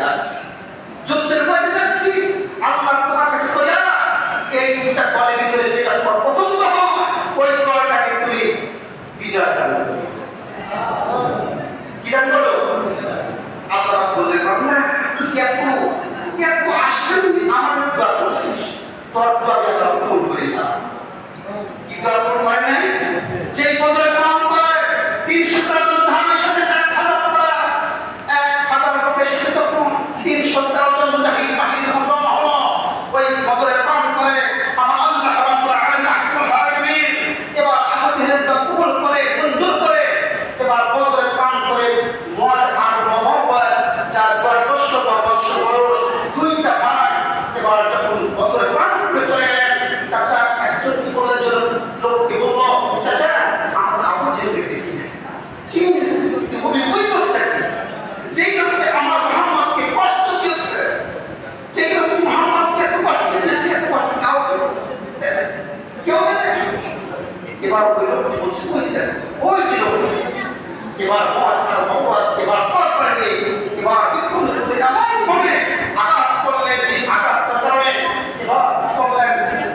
যাচ্ছি। যুদ্ধের তোমার কাছে কলের ভিতরে যেটা তোমার পছন্দ হয়, ওই কলটাকে তুমি বিজয় দান কি দান করো? আল্লাহ বললেন না দোয়া করছিস। তোর দোয়া আমি আল্লাহ করি না কি দোয়া এবার ওই বলছে ওই যে ওই যে এবার বস আর বস এবার পথ পাড়িয়ে এবার বিক্ষুব্ধ লোকটি এমন ভাবে আঘাত করলেন যে আঘাতটা কারণে এবার করলেন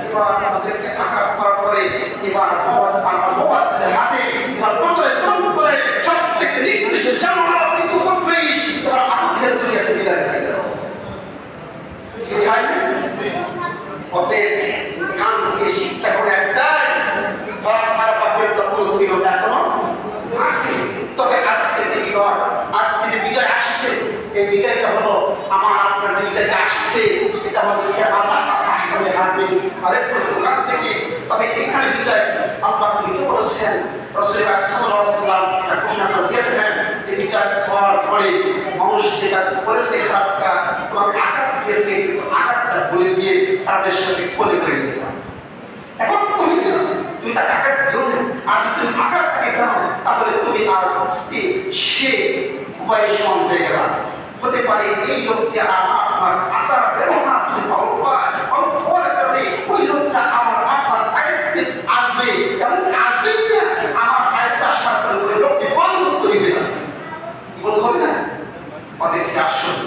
এবার আমাদেরকে আঘাত করার পরে এবার বস আমার বস হাতে এবার পঞ্চায়েত বন্ধ করে সব থেকে নিকৃষ্ট জানোয়ার কিন্তু করবেই এবার আমাদের দুনিয়াতে বিদায় হয়ে গেল হয় না? অতএব এখান থেকে শিক্ষা করে একটাই ধরা খারাপ পাপের তখন ছিল না এখনও আসছে। তবে আজকে যে বিজয় আজকে যে বিজয় আসছে এই বিজয়টা হলো আমার আপনার যে আসছে, এটা হচ্ছে আল্লাহ আহমদে হাবি আরেক ওখান থেকে? তবে এখানে বিজয়, আল্লাহ নিজে বলেছেন রসুল সাল্লাম এটা করে দিয়েছিলেন যে বিজয় হওয়ার পরে মানুষ যেটা করেছে খারাপ কাজ আঘাত দিয়েছে, আঘাতটা বলে দিয়ে তাদের সাথে কোলে করে নিতাম এখন তুমি তুমি তাকে আঘাত দিও আর তুমি আঘাত তাহলে তুমি আর সে উপায় সমান গেলাম হতে পারে, এই লোকটি আমার আমার আশার ব্যবহার যদি পাবো পায় অল্পর ওই লোকটা আমার আপনার আয়ত্তে আসবে এবং আসবে না আমার আয়ত্তে আসার পরে ওই লোকটি বন্ধ করিবে। না বলতে হবে না? অনেকে আসুন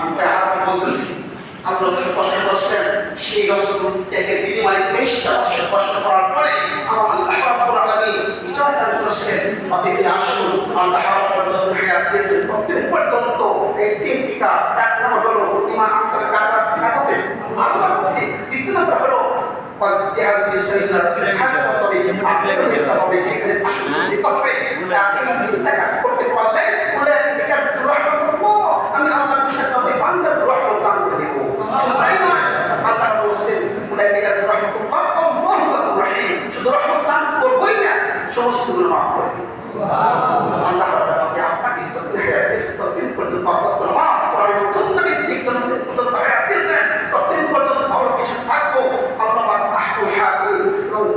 আমি পেহারা বলতেছি, আল্লাহ স্পষ্ট করছেন, সেই রসুল ত্যাগের বিনিময়ে তেইশটা বছর কষ্ট করার পরে আমার আল্লাহ রাব্বুল আলামিন বিচার দান করেছেন অতএব আসুন আল্লাহ রাব্বুল আলামিন হায়াত দিয়েছেন কতদিন পর্যন্ত এই তিনটি এক নম্বর হলো ইমান আন্তরে কাটার কাটাতে আল্লাহ করব আমি আল্লাহর বিশ্বাস করব বান্দার রুহ দান করে দেবো। তাই না আল্লাহ করবোই না, সমস্ত আল্লাহ দিয়েছে ততদিন পর্যন্ত পাঁচত্ব নামাজ আমরা কিছু থাকব। আল্লাহ পাক আহকুল হাকিম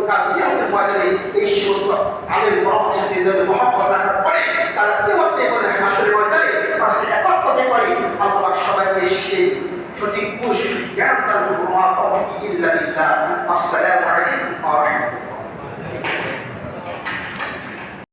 কাল কিয়ামতের বাজারে এই সমস্ত আলেম বড় সাথে যদি মহব্বত রাখার পরে তারা কিয়ামত নিয়ে হাসরের ময়দানে তার সাথে একত্র হতে পারে। আল্লাহ সঠিক পুষ জ্ঞান বিল্লাহ। আসসালামু আলাইকুম ওয়া রাহমাতুল্লাহ।